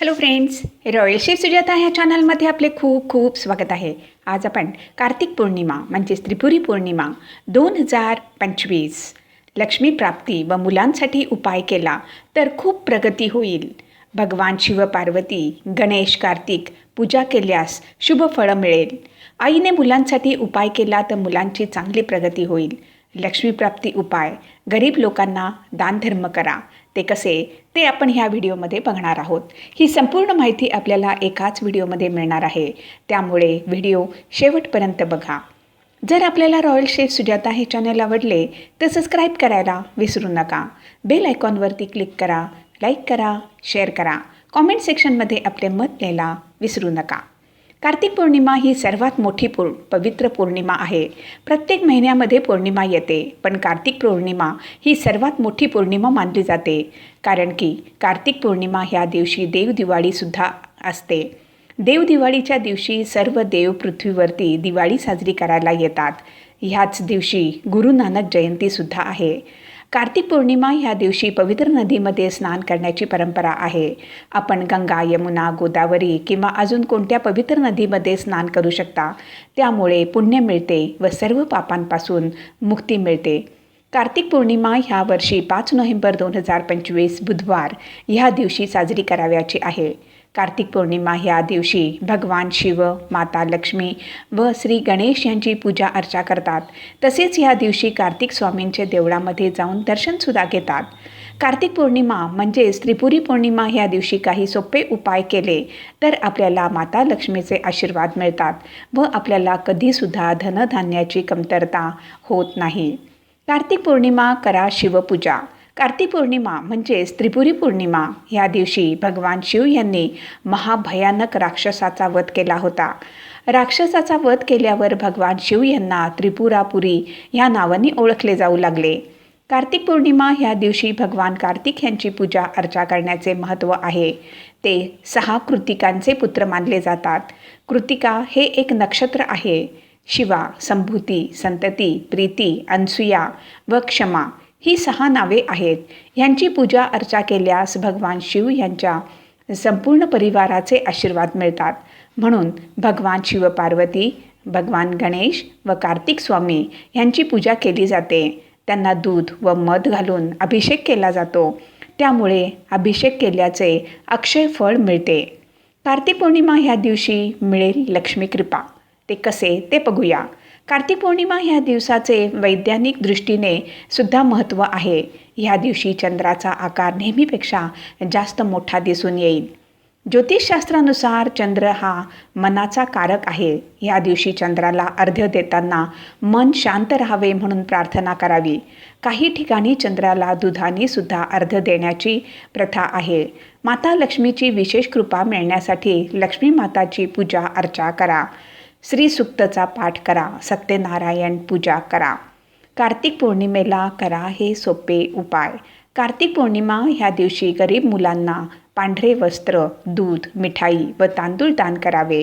Hello friends royal chef Sujata ह्या चॅनलमध्ये आपले खूप खूप स्वागत आहे. आज आपण कार्तिक पौर्णिमा म्हणजेच त्रिपुरी पौर्णिमा दोन हजार पंचवीस. लक्ष्मी प्राप्ती व मुलांसाठी उपाय केला तर खूप प्रगती होईल. भगवान शिवपार्वती गणेश कार्तिक पूजा केल्यास शुभ फळं मिळेल. आईने मुलांसाठी उपाय केला तर मुलांची चांगली प्रगती होईल. लक्ष्मीप्राप्ती उपाय गरीब लोकांना दानधर्म करा. ते कसे? ते आपण ह्या व्हिडिओमध्ये बघणार आहोत. ही संपूर्ण माहिती आपल्याला एकाच व्हिडिओमध्ये मिळणार आहे. त्यामुळे व्हिडिओ शेवटपर्यंत बघा. जर आपल्याला रॉयल शेफ सुजाता हे चॅनल आवडले तर सबस्क्राईब करायला विसरू नका. बेल आयकॉनवरती क्लिक करा लाईक करा शेअर करा. कॉमेंट सेक्शनमध्ये आपले मत लिहायला विसरू नका. कार्तिक पौर्णिमा ही सर्वात मोठी पौर पवित्र पौर्णिमा आहे. प्रत्येक महिन्यामध्ये पौर्णिमा येते पण कार्तिक पौर्णिमा ही सर्वात मोठी पौर्णिमा मानली जाते. कारण की कार्तिक पौर्णिमा ह्या दिवशी देवदिवाळीसुद्धा असते. देवदिवाळीच्या दिवशी सर्व देव पृथ्वीवरती दिवाळी साजरी करायला येतात. ह्याच दिवशी गुरु नानक जयंतीसुद्धा आहे. कार्तिक पौर्णिमा ह्या दिवशी पवित्र नदीमध्ये स्नान करण्याची परंपरा आहे. आपण गंगा यमुना गोदावरी किंवा अजून कोणत्या पवित्र नदीमध्ये स्नान करू शकता त्यामुळे पुण्य मिळते व सर्व पापांपासून मुक्ती मिळते. कार्तिक पौर्णिमा ह्या वर्षी पाच नोव्हेंबर दोन हजार पंचवीस बुधवार ह्या दिवशी साजरी करावयाची आहे. कार्तिक पौर्णिमा ह्या दिवशी भगवान शिव माता लक्ष्मी व श्री गणेश यांची पूजा अर्चा करतात. तसेच ह्या दिवशी कार्तिक स्वामींचे देवळामध्ये जाऊन दर्शनसुद्धा घेतात. कार्तिक पौर्णिमा म्हणजेच त्रिपुरी पौर्णिमा ह्या दिवशी काही सोपे उपाय केले तर आपल्याला माता लक्ष्मीचे आशीर्वाद मिळतात व आपल्याला कधीसुद्धा धनधान्याची कमतरता होत नाही. कार्तिक पौर्णिमा करा शिवपूजा. कार्तिक पौर्णिमा म्हणजेच त्रिपुरी पौर्णिमा ह्या दिवशी भगवान शिव यांनी महाभयानक राक्षसाचा वध केला होता. राक्षसाचा वध केल्यावर भगवान शिव यांना त्रिपुरापुरी ह्या नावाने ओळखले जाऊ लागले. कार्तिक पौर्णिमा ह्या दिवशी भगवान कार्तिक यांची पूजा अर्चा करण्याचे महत्त्व आहे. ते सहा कृतिकांचे पुत्र मानले जातात. कृतिका हे एक नक्षत्र आहे. शिवा संभूती संतती प्रीती अनसुया व क्षमा ही सहा नावे आहेत. ह्यांची पूजा अर्चा केल्यास भगवान शिव यांच्या संपूर्ण परिवाराचे आशीर्वाद मिळतात. म्हणून भगवान शिवपार्वती भगवान गणेश व कार्तिक स्वामी यांची पूजा केली जाते. त्यांना दूध व मध घालून अभिषेक केला जातो. त्यामुळे अभिषेक केल्याचे अक्षय फळ मिळते. कार्तिक पौर्णिमा ह्या दिवशी मिळेल लक्ष्मी कृपा. ते कसे ते बघूया. कार्तिक पौर्णिमा ह्या दिवसाचे वैज्ञानिक दृष्टीने सुद्धा महत्त्व आहे. ह्या दिवशी चंद्राचा आकार नेहमीपेक्षा जास्त मोठा दिसून येईल. ज्योतिषशास्त्रानुसार चंद्र हा मनाचा कारक आहे. ह्या दिवशी चंद्राला अर्ध्य देताना मन शांत राहावे म्हणून प्रार्थना करावी. काही ठिकाणी चंद्राला दुधाने सुद्धा अर्ध्य देण्याची प्रथा आहे. माता लक्ष्मीची विशेष कृपा मिळण्यासाठी लक्ष्मी माताची पूजा अर्चा करा. श्रीसुक्तचा पाठ करा सत्यनारायण पूजा करा. कार्तिक पौर्णिमेला करा हे सोपे उपाय. कार्तिक पौर्णिमा ह्या दिवशी गरीब मुलांना पांढरे वस्त्र दूध मिठाई व तांदूळ दान करावे.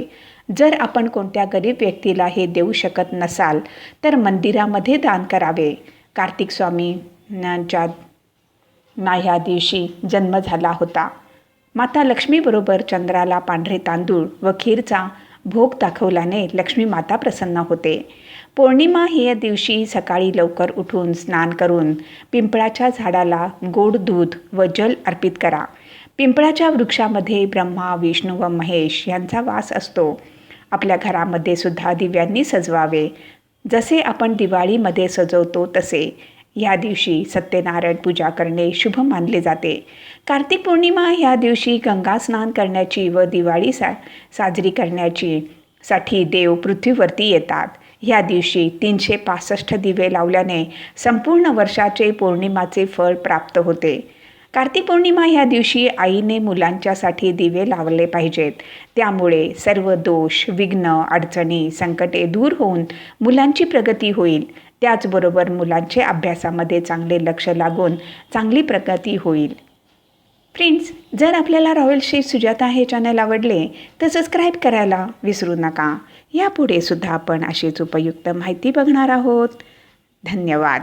जर आपण कोणत्या गरीब व्यक्तीला हे देऊ शकत नसाल तर मंदिरामध्ये दान करावे. कार्तिक स्वामींच्या ना ह्या दिवशी जन्म झाला होता. माता लक्ष्मीबरोबर चंद्राला पांढरे तांदूळ व खीरचा भोग दाखवल्याने लक्ष्मी माता प्रसन्न होते. पौर्णिमा ही दिवशी सकाळी लवकर उठून स्नान करून पिंपळाच्या झाडाला गोड दूध व जल अर्पित करा. पिंपळाच्या वृक्षामध्ये ब्रह्मा विष्णू व महेश यांचा वास असतो. आपल्या घरामध्ये सुद्धा दिव्यांनी सजवावे. जसे आपण दिवाळीमध्ये सजवतो तसे या दिवशी सत्यनारायण पूजा करणे शुभ मानले जाते. कार्तिक पौर्णिमा ह्या दिवशी गंगा स्नान करण्याची व दिवाळी सा साजरी करण्याची साठी देव पृथ्वीवरती येतात. ह्या दिवशी तीनशे पासष्ट दिवे लावल्याने संपूर्ण वर्षाचे पौर्णिमाचे फळ प्राप्त होते. कार्तिक पौर्णिमा ह्या दिवशी आईने मुलांच्यासाठी दिवे लावले पाहिजेत. त्यामुळे सर्व दोष विघ्न अडचणी संकटे दूर होऊन मुलांची प्रगती होईल. त्याचबरोबर मुलांचे अभ्यासामध्ये चांगले लक्ष लागून चांगली प्रगती होईल. फ्रेंड्स जर आपल्याला रॉयल सुजाता हे चॅनल आवडले तर सबस्क्राईब करायला विसरू नका. यापुढे सुद्धा आपण अशीच उपयुक्त माहिती बघणार आहोत. धन्यवाद.